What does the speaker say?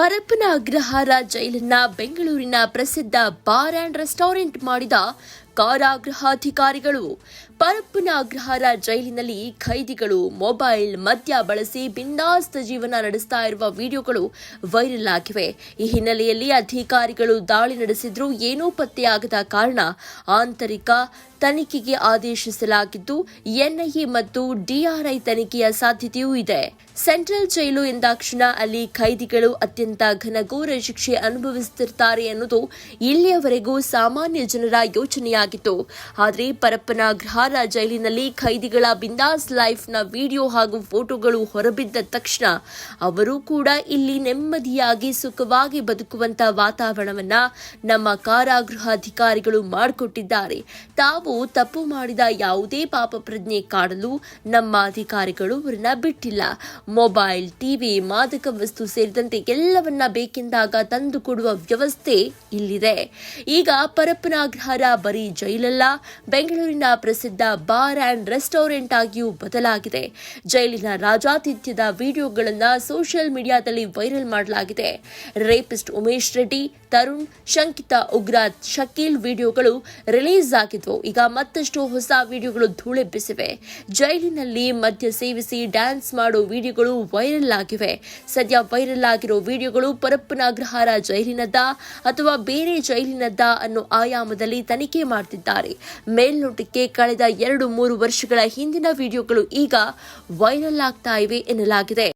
ಪರಪ್ಪನ ಅಗ್ರಹಾರ ಜೈಲನ್ನ ಬೆಂಗಳೂರಿನ ಪ್ರಸಿದ್ಧ bar and restaurant ಮಾಡಿದ ಕಾರಾಗೃಹಾಧಿಕಾರಿಗಳು. ಪರಪ್ಪನ ಅಗ್ರಹಾರ ಜೈಲಿನಲ್ಲಿ ಖೈದಿಗಳು, ಮೊಬೈಲ್, ಮದ್ಯ ಬಳಸಿ ಬಿಂದಾಸ್ತ ಜೀವನ ನಡೆಸ್ತಾ ಇರುವ ವಿಡಿಯೋಗಳು ವೈರಲ್ ಆಗಿವೆ. ಈ ಹಿನ್ನೆಲೆಯಲ್ಲಿ ಅಧಿಕಾರಿಗಳು ದಾಳಿ ನಡೆಸಿದ್ರು ಏನೂ ಪತ್ತೆಯಾಗದ ಕಾರಣ ಆಂತರಿಕ ತನಿಖೆಗೆ ಆದೇಶಿಸಲಾಗಿದ್ದು, ಎನ್ಐಎ ಮತ್ತು ಡಿಆರ್ಐ ತನಿಖೆಯ ಸಾಧ್ಯತೆಯೂ ಇದೆ. ಸೆಂಟ್ರಲ್ ಜೈಲು ಎಂದಾಕ್ಷಣ, ಅಲ್ಲಿ ಖೈದಿಗಳು ಅತ್ಯಂತ ಘನಘೋರ ಶಿಕ್ಷೆ ಅನುಭವಿಸುತ್ತಿರ್ತಾರೆ ಅನ್ನೋದು ಇಲ್ಲಿಯವರೆಗೂ ಸಾಮಾನ್ಯ ಜನರ ಯೋಚನೆಯಾಗಿತ್ತು. ಆದರೆ ಪರಪ್ಪನ ಗ್ರಹಾರ ಜೈಲಿನಲ್ಲಿ ಖೈದಿಗಳ ಬಿಂದಾಸ್ ಲೈಫ್ನ ವಿಡಿಯೋ ಹಾಗೂ ಫೋಟೋಗಳು ಹೊರಬಿದ್ದ ತಕ್ಷಣ ಅವರು ಕೂಡ ಇಲ್ಲಿ ನೆಮ್ಮದಿಯಾಗಿ ಸುಖವಾಗಿ ಬದುಕುವಂತ ವಾತಾವರಣವನ್ನ ನಮ್ಮ ಕಾರಾಗೃಹಾಧಿಕಾರಿಗಳು ಮಾಡಿಕೊಟ್ಟಿದ್ದಾರೆ. ತಾವು ತಪ್ಪು ಮಾಡಿದ ಯಾವುದೇ ಪಾಪ ಪ್ರಜ್ಞೆ ಕಾಡಲು ನಮ್ಮ ಅಧಿಕಾರಿಗಳು ಅವರನ್ನ ಬಿಟ್ಟಿಲ್ಲ. ಮೊಬೈಲ್, ಟಿವಿ, ಮಾದಕ ವಸ್ತು ಸೇರಿದಂತೆ ಎಲ್ಲವನ್ನ ಬೇಕೆಂದಾಗ ತಂದು ಕೊಡುವ ವ್ಯವಸ್ಥೆ ಇಲ್ಲಿದೆ. ಈಗ ಪರಪ್ಪನಾಗ್ರಹಾರ ಬರೀ ಜೈಲಲ್ಲ, ಬೆಂಗಳೂರಿನ ಪ್ರಸಿದ್ಧ ಬಾರ್ ಅಂಡ್ ರೆಸ್ಟೋರೆಂಟ್ ಆಗಿಯೂ ಬದಲಾಗಿದೆ. ಜೈಲಿನ ರಾಜಾತಿಥ್ಯದ ವಿಡಿಯೋಗಳನ್ನ ಸೋಷಿಯಲ್ ಮೀಡಿಯಾದಲ್ಲಿ ವೈರಲ್ ಮಾಡಲಾಗಿದೆ. ರೇಪಿಸ್ಟ್ ಉಮೇಶ್ ರೆಡ್ಡಿ, ತರುಣ್, ಶಂಕಿತ ಉಗ್ರ, ಶಕೀಲ್ ವಿಡಿಯೋಗಳು ರಿಲೀಸ್ ಆಗಿದ್ವು ಮತ್ತಷ್ಟು ಹೊಸ ವಿಡಿಯೋಗಳು ಧೂಳೆಬ್ಬಿಸಿವೆ ಜೈಲಿನಲ್ಲಿ ಮದ್ಯ ಸೇವಿಸಿ ಡ್ಯಾನ್ಸ್ ಮಾಡೋ ವಿಡಿಯೋಗಳು ವೈರಲ್ ಆಗಿವೆ. ಸದ್ಯ ವೈರಲ್ ಆಗಿರೋ ವಿಡಿಯೋಗಳು ಪರಪ್ಪನಾಗ್ರಹಾರ ಜೈಲಿನದ್ದ ಅಥವಾ ಬೇರೆ ಜೈಲಿನದ್ದ ಅನ್ನೋ ಆಯಾಮದಲ್ಲಿ ತನಿಖೆ ಮಾಡ್ತಿದ್ದಾರೆ. ಮೇಲ್ನೋಟಕ್ಕೆ ಕಳೆದ ಎರಡು ಮೂರು ವರ್ಷಗಳ ಹಿಂದಿನ ವಿಡಿಯೋಗಳು ಈಗ ವೈರಲ್ ಆಗ್ತಾ ಇವೆ ಎನ್ನಲಾಗಿದೆ.